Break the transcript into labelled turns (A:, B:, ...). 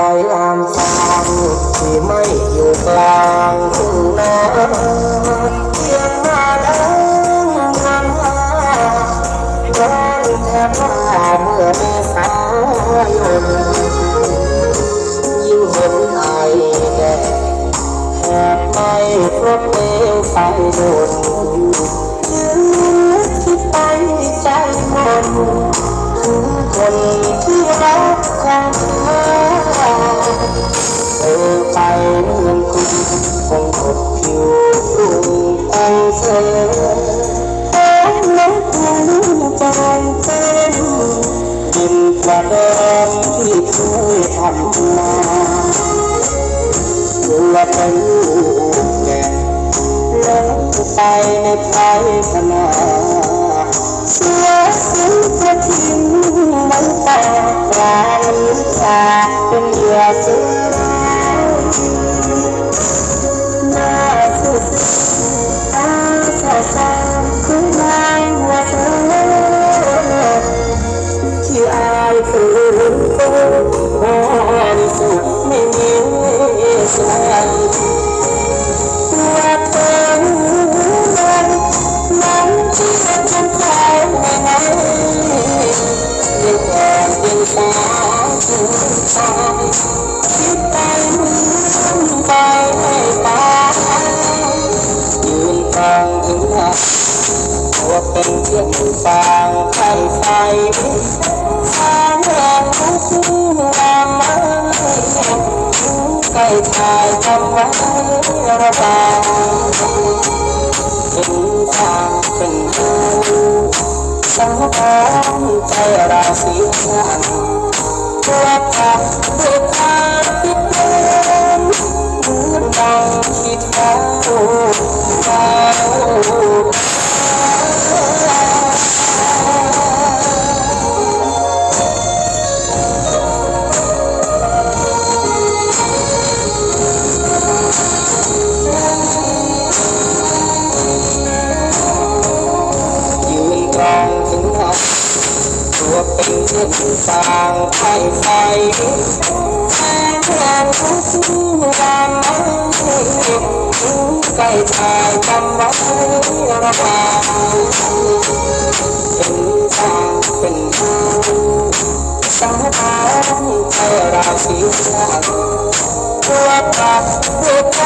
A: สายงามฟางที่ไม่อยู่กลางทุ่งนาเพียงมาดังรันหาร้อนแทบว่าเมื่อเมษายนยิ่งเห็นไอแดดแอบไม่ครบเปลไฟโดนคิดไปใจหมนคน นักใจเต้นดินกว่าเดิมที่เคยทำมาตัวเป็นลูกแก่แล้วไปในไพรนา นตรงถึงหน้าตัวเป็นเพียงฟางไข่ไฟฟางแรงทุกงามม้ใกล้ชายทำไว้ระบายเป็นทางเป็นทางสังหรใจราศีกันตัวพักด้วยความคิด เป็นเช่นฟางไฟไฟแสงแรงทุกรามไม้ใกล้ชายจำไว้ระบายเป็นทางเป็นทางสังหารใจราศีกันตัวปรับด้ว